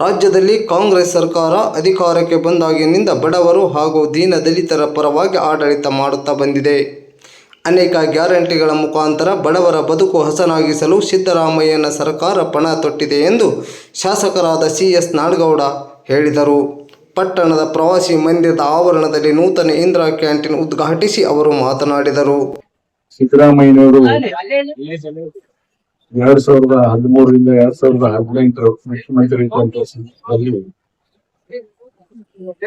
ರಾಜ್ಯದಲ್ಲಿ ಕಾಂಗ್ರೆಸ್ ಸರ್ಕಾರ ಅಧಿಕಾರಕ್ಕೆ ಬಂದಾಗಿನಿಂದ ಬಡವರು ಹಾಗೂ ದೀನ ದಲಿತರ ಪರವಾಗಿ ಆಡಳಿತ ಮಾಡುತ್ತಾ ಬಂದಿದೆ. ಅನೇಕ ಗ್ಯಾರಂಟಿಗಳ ಮುಖಾಂತರ ಬಡವರ ಬದುಕು ಹಸನಾಗಿಸಲು ಸಿದ್ದರಾಮಯ್ಯನ ಸರ್ಕಾರ ಪಣ ತೊಟ್ಟಿದೆ ಎಂದು ಶಾಸಕರಾದ ಸಿ ಎಸ್ ನಾಡಗೌಡ ಹೇಳಿದರು. ಪಟ್ಟಣದ ಪ್ರವಾಸಿ ಮಂದಿರದ ಆವರಣದಲ್ಲಿ ನೂತನ ಇಂದಿರಾ ಕ್ಯಾಂಟೀನ್ ಉದ್ಘಾಟಿಸಿ ಅವರು ಮಾತನಾಡಿದರು. ಸಿದ್ದರಾಮಯ್ಯನವರು ಎರಡ್ ಸಾವಿರದ ಹದಿಮೂರರಿಂದ ಎರಡ್ ಸಾವಿರದ ಹದಿನೆಂಟರ ಮುಖ್ಯಮಂತ್ರಿ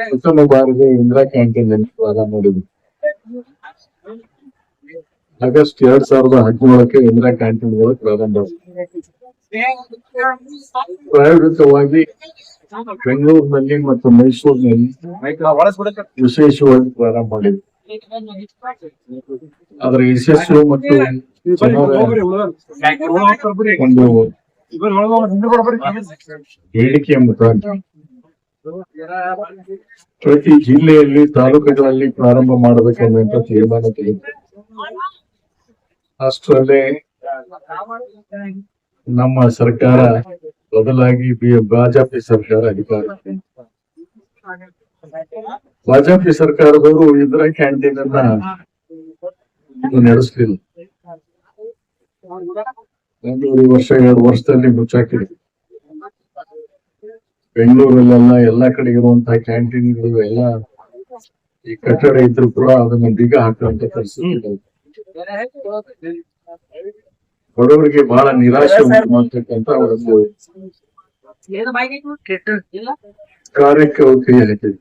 ಪ್ರಥಮ ಬಾರಿಗೆ ಇಂದಿರಾ ಕ್ಯಾಂಟೀನ್ ಪ್ರಾರಂಭ ಮಾಡಿದ್ರು. ಆಗಸ್ಟ್ ಎರಡ್ ಸಾವಿರದ ಹದಿನೇಳಕ್ಕೆ ಇಂದಿರಾ ಕ್ಯಾಂಟೀನ್ಗಳು ಪ್ರಾರಂಭ. ಪ್ರಾಯೋಗಿಕವಾಗಿ ಬೆಂಗಳೂರಿನಲ್ಲಿ ಮತ್ತು ಮೈಸೂರಿನಲ್ಲಿ ವಿಶೇಷವಾಗಿ ಪ್ರಾರಂಭ ಮಾಡಿದೆ ಅದರ ಯಶಸ್ಸು ಮತ್ತು ಒಂದು ಬೇಡಿಕೆಯ ಮುಖಾಂತರ ಪ್ರತಿ ಜಿಲ್ಲೆಯಲ್ಲಿ ತಾಲೂಕುಗಳಲ್ಲಿ ಪ್ರಾರಂಭ ಮಾಡಬೇಕನ್ನುವಂತ ತೀರ್ಮಾನ ತೆಗೆದು ಅಷ್ಟರಲ್ಲೇ ನಮ್ಮ ಸರ್ಕಾರ ಬದಲಾಗಿ ಬಿ- ಬಿಜೆಪಿ ಸರ್ಕಾರ ಅಧಿಕಾರ. ಬಿಜೆಪಿ ಸರ್ಕಾರದವರು ಇದ್ರ ಕ್ಯಾಂಟೀನ್ ಅನ್ನ ನಡೆಸಲಿಲ್ಲ. ಒಂದೂವರೆ ವರ್ಷ ಎರಡು ವರ್ಷದಲ್ಲಿ ಮುಚ್ಚಾಕಿದೆ. ಬೆಂಗಳೂರಲ್ಲೆಲ್ಲ ಎಲ್ಲಾ ಕಡೆ ಇರುವಂತಹ ಕ್ಯಾಂಟೀನ್ಗಳು ಎಲ್ಲ ಈ ಕಟ್ಟಡ ಇದ್ರು ಕೂಡ ಅದನ್ನ ಬೀಗ ಹಾಕುವಂತ ಕೆಲಸ. ಬಡವರಿಗೆ ಬಹಳ ನಿರಾಶೆ ಉಂಟು ಮಾಡ್ತಕ್ಕಂತ ಒಂದು ಕಾರ್ಯಕ್ಕೆ ಅವ್ರು ಕೈ ಹಾಕಿದ್ರು.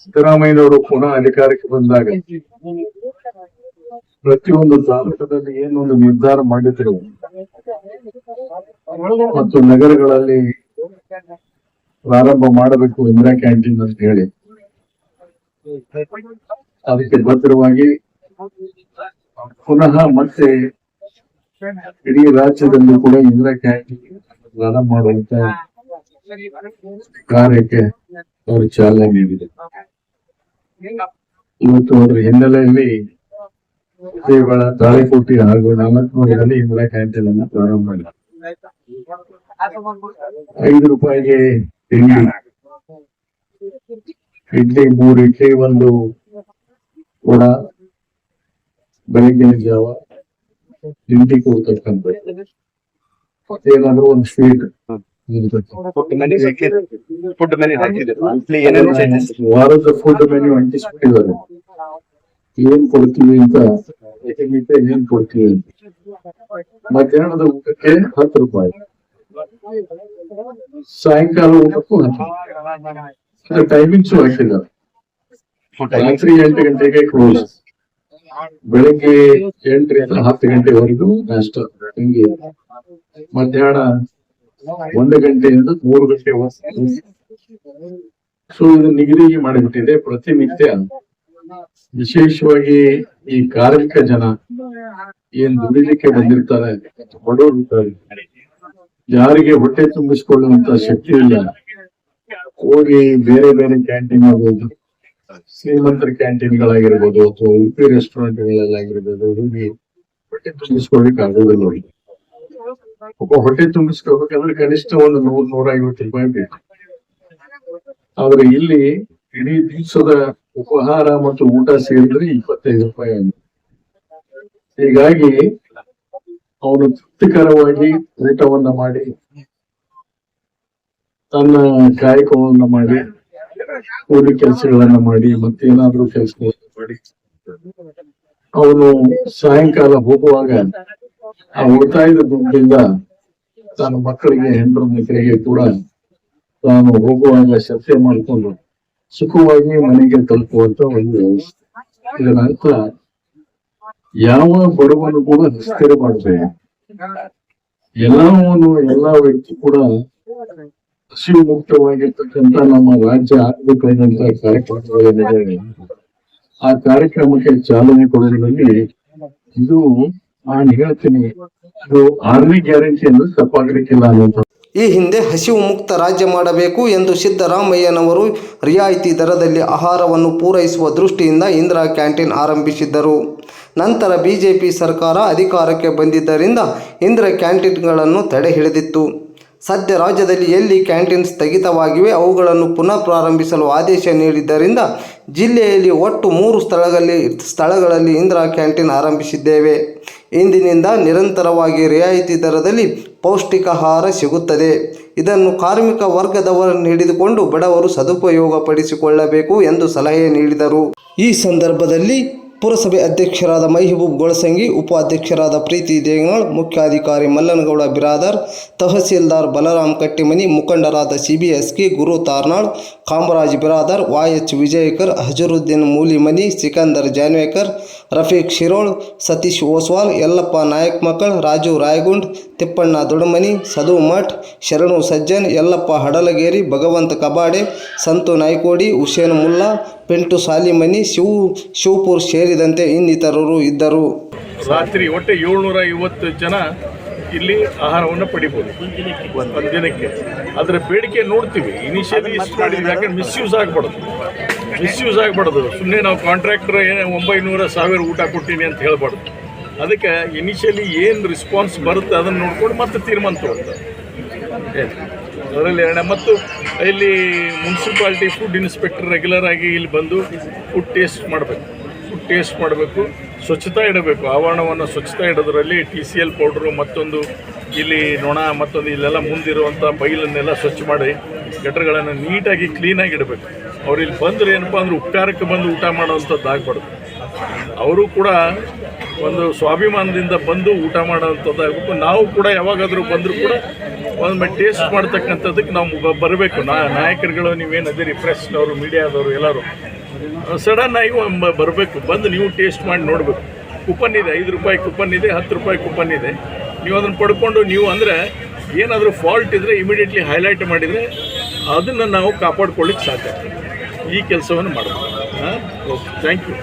ಸಿದ್ದರಾಮಯ್ಯನವರು ಪುನಃ ಅಧಿಕಾರಕ್ಕೆ ಬಂದಾಗ ಪ್ರತಿಯೊಂದು ತಾಲೂಕದಲ್ಲಿ ಏನೊಂದು ನಿರ್ಧಾರ ಮಾಡಿದ್ರು ಮತ್ತು ನಗರಗಳಲ್ಲಿ ಪ್ರಾರಂಭ ಮಾಡಬೇಕು ಇಂದಿರಾ ಕ್ಯಾಂಟೀನ್ ಅಂತ ಹೇಳಿ. ಅದಕ್ಕೆ ಭದ್ರವಾಗಿ ಪುನಃ ಮತ್ತೆ ಇಡೀ ರಾಜ್ಯದಲ್ಲೂ ಕೂಡ ಇಂದಿರಾ ಕ್ಯಾಂಟೀನ್ ಪ್ರಾರಂಭ ಮಾಡುವಂತ ಕಾರ್ಯಕ್ಕೆ ಅವರು ಚಾಲನೆ ನೀಡಿದೆ ಇವತ್ತು ಅದರ ಹಿನ್ನೆಲೆಯಲ್ಲಿ ದೇವಳ ತಾಳಿಕೋಟೆ ಹಾಗೂ ನಾಲ್ಕುನೂರಲ್ಲಿ ಇಂದಿರಾ ಕ್ಯಾಂಟೀನ್ ಅನ್ನು ಪ್ರಾರಂಭ ಮಾಡಿದೆ ಐದು ರೂಪಾಯಿಗೆ ತಿಂಡಿ ಇಡ್ಲಿ ಮೂರು ಇಡ್ಲಿ ಒಂದು ಕೂಡ ಬೆಳಗಿನ ಜಾವ ತಿಂಡಿ ಕೊಡ್ತಕ್ಕಂಥ ಏನಾದ್ರು ಒಂದು ಸ್ವೀಟ್ ವಾರದ ಫುಡ್ ಮೆನ್ಯೂ ಅಂಟಿಸ್ಬಿಟ್ಟಿದ್ದಾರೆ. ಏನ್ ಕೊಡ್ತೀವಿ ಅಂತ? ಏನಿದೆ ಏನ್ ಕೊಡ್ತೀವಿ ಅಂತ ಮಧ್ಯಾಹ್ನದ ಊಟಕ್ಕೆ ಹತ್ತು ರೂಪಾಯಿ. ಸಾಯಂಕಾಲ ಊಟಕ್ಕೂ ಹತ್ತು ಟೈಮಿಂಗ್ಸ್ ಹಾಕಿದ್ದಾರೆ ರಾತ್ರಿ ಎಂಟು ಗಂಟೆಗೆ ಕ್ಲೋಸ್ ಬೆಳಗ್ಗೆ ಎಂಟರಿಂದ ಹತ್ತು ಗಂಟೆವರೆಗೂ ನಾಷ್ಟ. ಹಿಂಗೆ. ಮಧ್ಯಾಹ್ನ ಒಂದು ಗಂಟೆಯಿಂದ ಮೂರು ಗಂಟೆ ಸೊ ಇದು ನಿಗದಿ ಮಾಡಿಬಿಟ್ಟಿದೆ ಪ್ರತಿನಿತ್ಯ. ವಿಶೇಷವಾಗಿ ಈ ಕಾರ್ಮಿಕ ಜನ ಏನ್ ದುಡಿಲಿಕ್ಕೆ ಬಂದಿರ್ತಾರೆ ಬಡವರು ಯಾರಿಗೆ ಹೊಟ್ಟೆ ತುಂಬಿಸಿಕೊಳ್ಳುವಂತ ಶಕ್ತಿ ಇಲ್ಲ. ಹೋಗಿ ಬೇರೆ ಬೇರೆ ಕ್ಯಾಂಟೀನ್ ಆಗ್ಬೋದು ಶ್ರೀಮಂತರ ಕ್ಯಾಂಟೀನ್ ಗಳಾಗಿರ್ಬೋದು ಅಥವಾ ಉಡುಪಿ ರೆಸ್ಟೋರೆಂಟ್ಗಳಲ್ಲಾಗಿರ್ಬೋದು, ಹೋಗಿ ಹೊಟ್ಟೆ ತುಂಬಿಸ್ಕೊಳ್ಲಿಕ್ಕೆ ಆಗೋದಿಲ್ಲ. ಒಬ್ಬ ಹೊಟ್ಟೆ ತುಂಬಿಸ್ಕೋಬೇಕಂದ್ರೆ ಕನಿಷ್ಠ ಒಂದು ನೂರ್ ನೂರ ಐವತ್ತು ರೂಪಾಯಿ ಬೇಕು. ಆದ್ರೆ ಇಲ್ಲಿ ಇಡೀ ದಿವಸದ ಉಪಹಾರ ಮತ್ತು ಊಟ ಸೇರಿದ್ರೆ ಇಪ್ಪತ್ತೈದು ರೂಪಾಯಿ ಆಗಿದೆ ಹೀಗಾಗಿ ಅವನು ತೃಪ್ತಿಕರವಾಗಿ ಊಟವನ್ನ ಮಾಡಿ, ತನ್ನ ಕಾಯಕವನ್ನ ಮಾಡಿ, ಕೂಲಿ ಕೆಲಸಗಳನ್ನ ಮಾಡಿ, ಮತ್ತೇನಾದ್ರೂ ಕೆಲಸಗಳನ್ನ ಮಾಡಿ. ಅವನು ಸಾಯಂಕಾಲ ಹೋಗುವಾಗ ಆ ಉಳಿತಾಯದ ದುಡ್ಡಿಂದ ತನ್ನ ಮಕ್ಕಳಿಗೆ ಹೆಂಡರ ಮಕ್ಕಳಿಗೆ ಕೂಡ ತಾನು ಹೋಗುವಾಗ ಸತ್ಯ ಮಾಡಿಕೊಂಡು ಸುಖವಾಗಿ ಮನೆಗೆ ತಲುಪುವಂತ ಒಂದು ಇದರ ಅರ್ಥ, ಯಾವ ಬಡವನು ಕೂಡ ಸ್ಥಿರ ಮಾಡಬೇಕು ಎಲ್ಲವನು ಎಲ್ಲಾ ವ್ಯಕ್ತಿ ಕೂಡ ಹಸಿವು ಮುಕ್ತವಾಗಿರ್ತಕ್ಕಂಥ ನಮ್ಮ ರಾಜ್ಯ ಆಗ್ಬೇಕು ಕಾರ್ಯಕ್ರಮಗಳೇನಿದೆ. ಆ ಕಾರ್ಯಕ್ರಮಕ್ಕೆ ಚಾಲನೆ ಕೊಡುವುದರಲ್ಲಿ ಇದು ನಾನು ಹೇಳ್ತೀನಿ, ಇದು ಆರ್ಮಿ ಗ್ಯಾರಂಟಿ ಅಂದ್ರೆ ತಪ್ಪಾಗಲಿಕ್ಕಿಲ್ಲ ಅನ್ನೋಂಥ ಈ ಹಿಂದೆ ಹಸಿವು ಮುಕ್ತ ರಾಜ್ಯ ಮಾಡಬೇಕು ಎಂದು ಸಿದ್ದರಾಮಯ್ಯನವರು ರಿಯಾಯಿತಿ ದರದಲ್ಲಿ ಆಹಾರವನ್ನು ಪೂರೈಸುವ ದೃಷ್ಟಿಯಿಂದ ಇಂದಿರಾ ಕ್ಯಾಂಟೀನ್ ಆರಂಭಿಸಿದ್ದರು. ನಂತರ ಬಿಜೆಪಿ ಸರ್ಕಾರ ಅಧಿಕಾರಕ್ಕೆ ಬಂದಿದ್ದರಿಂದ ಇಂದಿರಾ ಕ್ಯಾಂಟೀನ್ಗಳನ್ನು ತಡೆ ಹಿಡಿದಿತ್ತು. ಸದ್ಯ ರಾಜ್ಯದಲ್ಲಿ ಎಲ್ಲಿ ಕ್ಯಾಂಟೀನ್ ಸ್ಥಗಿತವಾಗಿವೆ, ಅವುಗಳನ್ನು ಪುನಃ ಪ್ರಾರಂಭಿಸಲು ಆದೇಶ ನೀಡಿದ್ದರಿಂದ ಜಿಲ್ಲೆಯಲ್ಲಿ ಒಟ್ಟು ಮೂರು ಸ್ಥಳಗಳಲ್ಲಿ ಸ್ಥಳಗಳಲ್ಲಿ ಇಂದಿರಾ ಕ್ಯಾಂಟೀನ್ ಆರಂಭಿಸಿದ್ದೇವೆ. ಇಂದಿನಿಂದ ನಿರಂತರವಾಗಿ ರಿಯಾಯಿತಿ ದರದಲ್ಲಿ ಪೌಷ್ಟಿಕಾಹಾರ ಸಿಗುತ್ತದೆ. ಇದನ್ನು ಕಾರ್ಮಿಕ ವರ್ಗದವರನ್ನು ಹಿಡಿದುಕೊಂಡು ಬಡವರು ಸದುಪಯೋಗಪಡಿಸಿಕೊಳ್ಳಬೇಕು ಎಂದು ಸಲಹೆ ನೀಡಿದರು. ಈ ಸಂದರ್ಭದಲ್ಲಿ ಪುರಸಭೆ ಅಧ್ಯಕ್ಷರಾದ ಮೈಹಬೂಬ್ ಗೊಳಸಂಗಿ ಉಪಾಧ್ಯಕ್ಷರಾದ ಪ್ರೀತಿ ದೇಗನಾಳ್, ಮುಖ್ಯಾಧಿಕಾರಿ ಮಲ್ಲನಗೌಡ ಬಿರಾದರ್, ತಹಸೀಲ್ದಾರ್ ಬಲರಾಮ್ ಕಟ್ಟಿಮನಿ, ಮುಖಂಡರಾದ ಸಿಬಿಎಸ್ಕಿ ಗುರು ತಾರ್ನಾಳ್, ಕಾಮರಾಜ್ ಬಿರಾದರ್, ವಾಯ್ ಎಚ್ ವಿಜಯಕರ್, ಹಜರುದ್ದೀನ್ ಮೂಲಿಮನಿ, ಸಿಕಂದರ್ ಜಾನ್ವೇಕರ್, ರಫೀಕ್ ಶಿರೋಳ್, ಸತೀಶ್ ಓಸ್ವಾಲ್, ಯಲ್ಲಪ್ಪ ನಾಯಕ್ ಮಕ್ಕಳ್, ರಾಜು ರಾಯಗುಂಡ್, ತಿಪ್ಪಣ್ಣ ದೊಡಮನಿ ಸದು ಮಠ್, ಶರಣು ಸಜ್ಜನ್, ಯಲ್ಲಪ್ಪ ಹಡಲಗೇರಿ, ಭಗವಂತ ಕಬಾಡೆ, ಸಂತು ನಾಯ್ಕೋಡಿ, ಹುಸೇನ್ ಮುಲ್ಲಾ, ಪೆಂಟು ಸಾಲಿಮನಿ, ಶಿವ್ ಶಿವಪುರ್ ಸೇರಿದಂತೆ ಇನ್ನಿತರರು ಇದ್ದರು. ರಾತ್ರಿ ಒಟ್ಟು ಏಳ್ನೂರ ಐವತ್ತು ಜನ ಇಲ್ಲಿ ಆಹಾರವನ್ನು ಪಡಿಬೋದು. ಒಂದು ದಿನಕ್ಕೆ. ಅದರ ಬೇಡಿಕೆ ನೋಡ್ತೀವಿ. ಇನಿಷಿಯಲಿ ಇಷ್ಟು ಮಾಡಿದ್ವಿ. ಯಾಕಂದ್ರೆ ಮಿಸ್ಯೂಸ್ ಆಗಬಾರ್ದು. ಮಿಸ್ಯೂಸ್ ಆಗಬಾರ್ದು. ಸುಮ್ಮನೆ ನಾವು ಕಾಂಟ್ರಾಕ್ಟರ್ ಏನೇ ಒಂಬೈನೂರ ಸಾವಿರ ಊಟ ಕೊಟ್ಟಿನಿ ಅಂತ ಹೇಳ್ಬಾರ್ದು. ಅದಕ್ಕೆ ಇನಿಷಿಯಲಿ ಏನು ರಿಸ್ಪಾನ್ಸ್ ಬರುತ್ತೆ ಅದನ್ನು ನೋಡ್ಕೊಂಡು ಮತ್ತೆ ತೀರ್ಮಾನ ತಗೊಳ್ತಾರೆ. ಅದರಲ್ಲಿ ಎರಡನೇ ಮತ್ತು ಇಲ್ಲಿ ಮುನ್ಸಿಪಾಲ್ಟಿ ಫುಡ್ ಇನ್ಸ್ಪೆಕ್ಟರ್ ರೆಗ್ಯುಲರ್ ಆಗಿ ಇಲ್ಲಿ ಬಂದು ಫುಡ್ ಟೇಸ್ಟ್ ಮಾಡಬೇಕು. ಟೇಸ್ಟ್ ಮಾಡಬೇಕು, ಸ್ವಚ್ಛತಾ ಇಡಬೇಕು. ಆವರಣವನ್ನು ಸ್ವಚ್ಛತಾ ಇಡೋದ್ರಲ್ಲಿ ಟಿ ಸಿ ಎಲ್ ಪೌಡ್ರು ಮತ್ತೊಂದು ಇಲ್ಲಿ ನೊಣ, ಮತ್ತೊಂದು ಇಲ್ಲೆಲ್ಲ ಮುಂದಿರುವಂಥ ಬೈಲನ್ನೆಲ್ಲ ಸ್ವಚ್ಛ ಮಾಡಿ ಗಟ್ಟರ್ಗಳನ್ನು ನೀಟಾಗಿ ಕ್ಲೀನಾಗಿ ಇಡಬೇಕು. ಅವ್ರು ಇಲ್ಲಿ ಬಂದರೆ ಏನಪ್ಪ ಅಂದ್ರೆ ಉಪಕಾರಕ್ಕೆ ಬಂದು ಊಟ ಮಾಡೋವಂಥದ್ದು ಆಗಬಾರ್ದು. ಅವರು ಕೂಡ ಒಂದು ಸ್ವಾಭಿಮಾನದಿಂದ ಬಂದು ಊಟ ಮಾಡೋವಂಥದ್ದಾಗಬೇಕು ನಾವು ಕೂಡ ಯಾವಾಗಾದರೂ ಬಂದರೂ ಕೂಡ ಒಂದು ಟೇಸ್ಟ್ ಮಾಡ್ತಕ್ಕಂಥದ್ದಕ್ಕೆ ನಾವು ಬರಬೇಕು. ನಾ ನಾಯಕರುಗಳು, ನೀವೇನು ಅದಿರಿ ಪ್ರೆಸ್ನವರು ಮೀಡಿಯಾದವರು ಎಲ್ಲರೂ. ಸಡನ್ ಆಗಿ ಬರಬೇಕು. ಬಂದು ನೀವು ಟೇಸ್ಟ್ ಮಾಡಿ ನೋಡಬೇಕು. ಕೂಪನ್ ಇದೆ, ಐದು ರೂಪಾಯಿ ಕೂಪನ್ ಇದೆ, ಹತ್ತು ರೂಪಾಯಿ ಕೂಪನ್ ಇದೆ. ನೀವು ಅದನ್ನು ಪಡ್ಕೊಂಡು ನೀವು ಅಂದರೆ ಏನಾದರೂ ಫಾಲ್ಟ್ ಇದ್ದರೆ ಇಮಿಡಿಯೇಟ್ಲಿ ಹೈಲೈಟ್ ಮಾಡಿದರೆ ಅದನ್ನು ನಾವು ಕಾಪಾಡ್ಕೊಳ್ಳಿಕ್ಕೆ ಸಾಧ್ಯ. ಈ ಕೆಲಸವನ್ನು ಮಾಡಬೇಕು. ಹಾಂ? Okay thank you